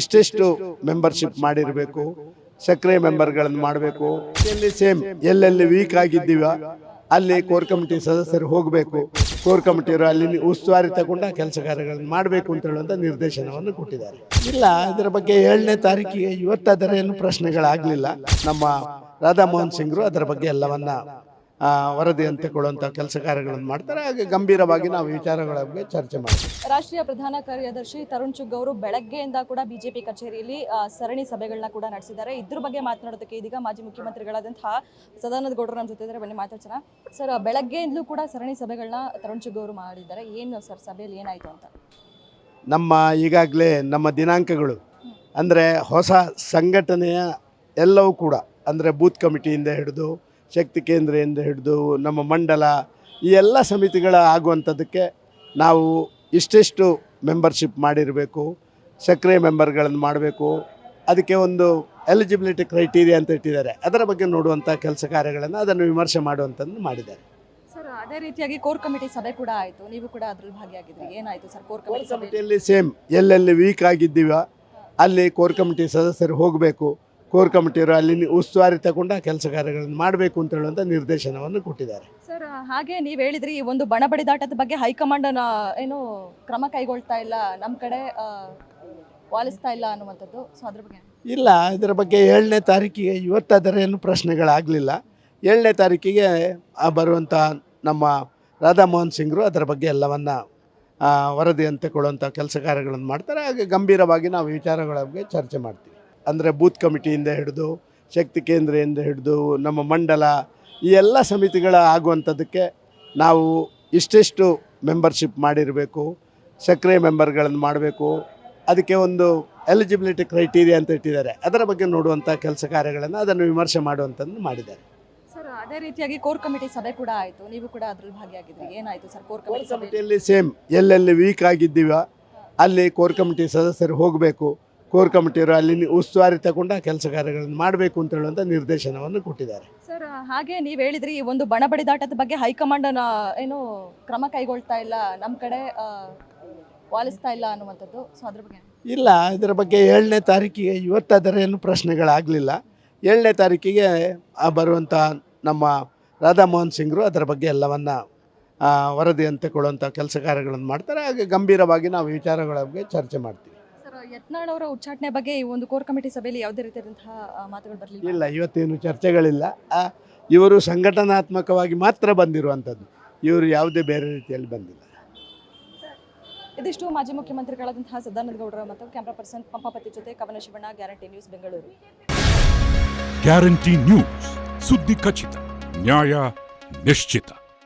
ಇಷ್ಟಿಷ್ಟು ಮೆಂಬರ್ಶಿಪ್ ಮಾಡಿರಬೇಕು. ಸಕ್ರಿಯ ಮೆಂಬರ್ಗಳನ್ನು ಮಾಡಬೇಕು. ಎಲ್ಲಿ ಸೇಮ್ ಎಲ್ಲೆಲ್ಲಿ ವೀಕ್ ಆಗಿದ್ದೀವ ಅಲ್ಲಿ ಕೋರ್ ಕಮಿಟಿ ಸದಸ್ಯರು ಹೋಗಬೇಕು. ಕೋರ್ ಕಮಿಟಿಯವರು ಅಲ್ಲಿ ಉಸ್ತುವಾರಿ ತಗೊಂಡ ಕೆಲಸ ಕಾರ್ಯಗಳನ್ನು ಮಾಡಬೇಕು ಅಂತ ಹೇಳುವಂಥ ನಿರ್ದೇಶನವನ್ನು ಕೊಟ್ಟಿದ್ದಾರೆ. ಇಲ್ಲ ಇದರ ಬಗ್ಗೆ ಏಳನೇ ತಾರೀಕಿಗೆ ಇವತ್ತು ಏನು ಪ್ರಶ್ನೆಗಳಾಗಲಿಲ್ಲ. ನಮ್ಮ ರಾಧಾಮೋಹನ್ ಸಿಂಗ್ರು ಅದರ ಬಗ್ಗೆ ಎಲ್ಲವನ್ನ ವರದಿಯಂತೆ ಕೊಡುವಂಥ ಕೆಲಸ ಕಾರ್ಯಗಳನ್ನು ಮಾಡ್ತಾರೆ. ಹಾಗೆ ಗಂಭೀರವಾಗಿ ನಾವು ವಿಚಾರಗಳ ಬಗ್ಗೆ ಚರ್ಚೆ ಮಾಡ್ತೀವಿ. ರಾಷ್ಟ್ರೀಯ ಪ್ರಧಾನ ಕಾರ್ಯದರ್ಶಿ ತರುಣ್ ಚುಗ್ ಅವರು ಬೆಳಗ್ಗೆಯಿಂದ ಕೂಡ ಬಿಜೆಪಿ ಕಚೇರಿಯಲ್ಲಿ ಸರಣಿ ಸಭೆಗಳನ್ನ ಕೂಡ ನಡೆಸಿದ್ದಾರೆ. ಇದ್ರ ಬಗ್ಗೆ ಮಾತನಾಡೋದಕ್ಕೆ ಇದೀಗ ಮಾಜಿ ಮುಖ್ಯಮಂತ್ರಿಗಳಾದಂತಹ ಸದಾನಂದ ಗೌಡರು ನಮ್ಮ ಜೊತೆ ಇದ್ದಾರೆ ಬನ್ನಿ ಮಾತಾಡ್ಸೋಣ. ಸರ್ ಬೆಳಗ್ಗೆಯಿಂದಲೂ ಕೂಡ ಸರಣಿ ಸಭೆಗಳನ್ನ ತರುಣ್ ಚುಗ್ ಅವರು ಮಾಡಿದ್ದಾರೆ. ಏನು ಸರ್ ಸಭೆಯಲ್ಲಿ ಏನಾಯ್ತು ಅಂತ? ನಮ್ಮ ಈಗಾಗಲೇ ನಮ್ಮ ದಿನಾಂಕಗಳು ಅಂದರೆ ಹೊಸ ಸಂಘಟನೆಯ ಎಲ್ಲವೂ ಕೂಡ ಅಂದರೆ ಬೂತ್ ಕಮಿಟಿಯಿಂದ ಹಿಡಿದು ಶಕ್ತಿ ಕೇಂದ್ರದಿಂದ ಹಿಡಿದು ನಮ್ಮ ಮಂಡಲ ಈ ಎಲ್ಲ ಸಮಿತಿಗಳ ಆಗುವಂಥದ್ದಕ್ಕೆ ನಾವು ಇಷ್ಟಿಷ್ಟು ಮೆಂಬರ್ಶಿಪ್ ಮಾಡಿರಬೇಕು ಸಕ್ರಿಯ ಮೆಂಬರ್ಗಳನ್ನು ಮಾಡಬೇಕು. ಅದಕ್ಕೆ ಒಂದು ಎಲಿಜಿಬಿಲಿಟಿ ಕ್ರೈಟೀರಿಯಾ ಅಂತ ಇಟ್ಟಿದ್ದಾರೆ. ಅದರ ಬಗ್ಗೆ ನೋಡುವಂಥ ಕೆಲಸ ಕಾರ್ಯಗಳನ್ನು ಅದನ್ನು ವಿಮರ್ಶೆ ಮಾಡುವಂಥದ್ದು ಮಾಡಿದ್ದಾರೆ. ಸರ್ ಅದೇ ರೀತಿಯಾಗಿ ಕೋರ್ ಕಮಿಟಿ ಸಭೆ ಕೂಡ ಆಯಿತು. ನೀವು ಕೂಡ ಅದರಲ್ಲಿ ಭಾಗಿಯಾಗಿದ್ರಿ. ಏನಾಯಿತು ಸರ್ ಕೋರ್ ಕಮಿಟಿ ಸಮಿತಿಯಲ್ಲಿ ಸೇಮ್ ಎಲ್ಲೆಲ್ಲಿ ವೀಕ್ ಆಗಿದ್ದೀವ ಅಲ್ಲಿ ಕೋರ್ ಕಮಿಟಿ ಸದಸ್ಯರು ಹೋಗಬೇಕು. ಕೋರ್ ಕಮಿಟಿಯವರು ಅಲ್ಲಿ ಉಸ್ತುವಾರಿ ತಗೊಂಡ ಕೆಲಸ ಕಾರ್ಯಗಳನ್ನು ಮಾಡಬೇಕು ಅಂತ ಹೇಳುವಂಥ ನಿರ್ದೇಶನವನ್ನು ಕೊಟ್ಟಿದ್ದಾರೆ. ಸರ್ ಹಾಗೆ ನೀವು ಹೇಳಿದ್ರಿ ಈ ಒಂದು ಬಣ ಬಡಿದಾಟದ ಬಗ್ಗೆ ಹೈಕಮಾಂಡ್ ಏನು ಕ್ರಮ ಕೈಗೊಳ್ತಾ ಇಲ್ಲ ನಮ್ಮ ಕಡೆ ವಾಲಿಸ್ತಾ ಇಲ್ಲ ಅನ್ನುವಂಥದ್ದು. ಸೊ ಅದ್ರ ಬಗ್ಗೆ? ಇಲ್ಲ ಇದರ ಬಗ್ಗೆ ಏಳನೇ ತಾರೀಕಿಗೆ ಇವತ್ತಾದರೆ ಅದರ ಏನು ಪ್ರಶ್ನೆಗಳಾಗಲಿಲ್ಲ. ಏಳನೇ ತಾರೀಕಿಗೆ ಬರುವಂಥ ನಮ್ಮ ರಾಧಾಮೋಹನ್ ಸಿಂಗ್ರು ಅದರ ಬಗ್ಗೆ ಎಲ್ಲವನ್ನು ವರದಿ ವರದಿಯಂತೆ ಕೊಡುವಂಥ ಕೆಲಸ ಕಾರ್ಯಗಳನ್ನು ಮಾಡ್ತಾರೆ. ಹಾಗೆ ಗಂಭೀರವಾಗಿ ನಾವು ವಿಚಾರಗಳ ಬಗ್ಗೆ ಚರ್ಚೆ ಮಾಡ್ತೀವಿ. ಅಂದರೆ ಬೂತ್ ಕಮಿಟಿಯಿಂದ ಹಿಡಿದು ಶಕ್ತಿ ಕೇಂದ್ರದಿಂದ ಹಿಡಿದು ನಮ್ಮ ಮಂಡಲ ಈ ಎಲ್ಲ ಸಮಿತಿಗಳ ಆಗುವಂಥದ್ದಕ್ಕೆ ನಾವು ಇಷ್ಟಿಷ್ಟು ಮೆಂಬರ್ಶಿಪ್ ಮಾಡಿರಬೇಕು ಸಕ್ರಿಯ ಮೆಂಬರ್ಗಳನ್ನು ಮಾಡಬೇಕು. ಅದಕ್ಕೆ ಒಂದು ಎಲಿಜಿಬಿಲಿಟಿ ಕ್ರೈಟೀರಿಯಾ ಅಂತ ಇಟ್ಟಿದ್ದಾರೆ. ಅದರ ಬಗ್ಗೆ ನೋಡುವಂಥ ಕೆಲಸ ಕಾರ್ಯಗಳನ್ನು ಅದನ್ನು ವಿಮರ್ಶೆ ಮಾಡುವಂಥದ್ದು ಮಾಡಿದ್ದಾರೆ. ಸರ್ ಅದೇ ರೀತಿಯಾಗಿ ಕೋರ್ ಕಮಿಟಿ ಸಭೆ ಕೂಡ ಆಯಿತು. ನೀವು ಕೂಡ ಅದರಲ್ಲಿ ಭಾಗಿಯಾಗಿದ್ರಿ. ಏನಾಯಿತು ಸರ್ ಕೋರ್ ಕಮಿಟಿ ಕಮಿಟಿಯಲ್ಲಿ ಸೇಮ್. ಎಲ್ಲೆಲ್ಲಿ ವೀಕ್ ಆಗಿದ್ದೀವ ಅಲ್ಲಿ ಕೋರ್ ಕಮಿಟಿ ಸದಸ್ಯರು ಹೋಗಬೇಕು. ಕೋರ್ ಕಮಿಟಿಯವರು ಅಲ್ಲಿ ಉಸ್ತುವಾರಿ ತಗೊಂಡ ಕೆಲಸ ಕಾರ್ಯಗಳನ್ನು ಮಾಡಬೇಕು ಅಂತ ಹೇಳುವಂಥ ನಿರ್ದೇಶನವನ್ನು ಕೊಟ್ಟಿದ್ದಾರೆ. ಸರ್ ಹಾಗೆ ನೀವು ಹೇಳಿದ್ರಿ ಈ ಒಂದು ಬಣ ಬಡಿದಾಟದ ಬಗ್ಗೆ ಹೈಕಮಾಂಡ್ ಏನು ಕ್ರಮ ಕೈಗೊಳ್ತಾ ಇಲ್ಲ ನಮ್ಮ ಕಡೆ ವಾಲಿಸ್ತಾ ಇಲ್ಲ ಅನ್ನುವಂಥದ್ದು. ಸೊ ಅದ್ರ ಬಗ್ಗೆ ಇಲ್ಲ ಇದರ ಬಗ್ಗೆ ಏಳನೇ ತಾರೀಕಿಗೆ ಇವತ್ತಾದರೆ ಅದರ ಏನು ಪ್ರಶ್ನೆಗಳಾಗಲಿಲ್ಲ. ಏಳನೇ ತಾರೀಕಿಗೆ ಬರುವಂಥ ನಮ್ಮ ರಾಧಾಮೋಹನ್ ಸಿಂಗ್ರು ಅದರ ಬಗ್ಗೆ ಎಲ್ಲವನ್ನು ವರದಿ ವರದಿಯಂತೆ ಕೊಡುವಂಥ ಕೆಲಸ ಕಾರ್ಯಗಳನ್ನು ಮಾಡ್ತಾರೆ. ಹಾಗೆ ಗಂಭೀರವಾಗಿ ನಾವು ವಿಚಾರಗಳ ಬಗ್ಗೆ ಚರ್ಚೆ ಮಾಡ್ತೀವಿ. ಯತ್ನಾಳ್ ಅವರ ಉಚ್ಚಾಟನೆ ಬಗ್ಗೆ ಈ ಒಂದು ಕೋರ್ ಕಮಿಟಿ ಸಭೆಯಲ್ಲಿ ಯಾವುದೇ ರೀತಿಯಾದಂತಹ ಮಾತುಗಳು ಬರಲಿಲ್ಲ? ಇಲ್ಲ ಇವತ್ತೇನು ಚರ್ಚೆಗಳಿಲ್ಲ. ಇವರು ಸಂಘಟನಾತ್ಮಕವಾಗಿ ಮಾತ್ರ ಬಂದಿರುವಂಥದ್ದು. ಇವರು ಯಾವುದೇ ಬೇರೆ ರೀತಿಯಲ್ಲಿ ಬಂದಿಲ್ಲ. ಇದಿಷ್ಟು ಮಾಜಿ ಮುಖ್ಯಮಂತ್ರಿಗಳಾದಂತಹ ಸದಾನಂದ ಗೌಡರ ಮತ್ತು ಕ್ಯಾಮ್ರಾ ಪರ್ಸನ್ ಪಂಪಾಪತಿ ಜೊತೆ Kavana Shivanna guarantee news Bengaluru. Guarantee news ಸುದ್ದಿ ಖಚಿತ ನ್ಯಾಯ ನಿಶ್ಚಿತ.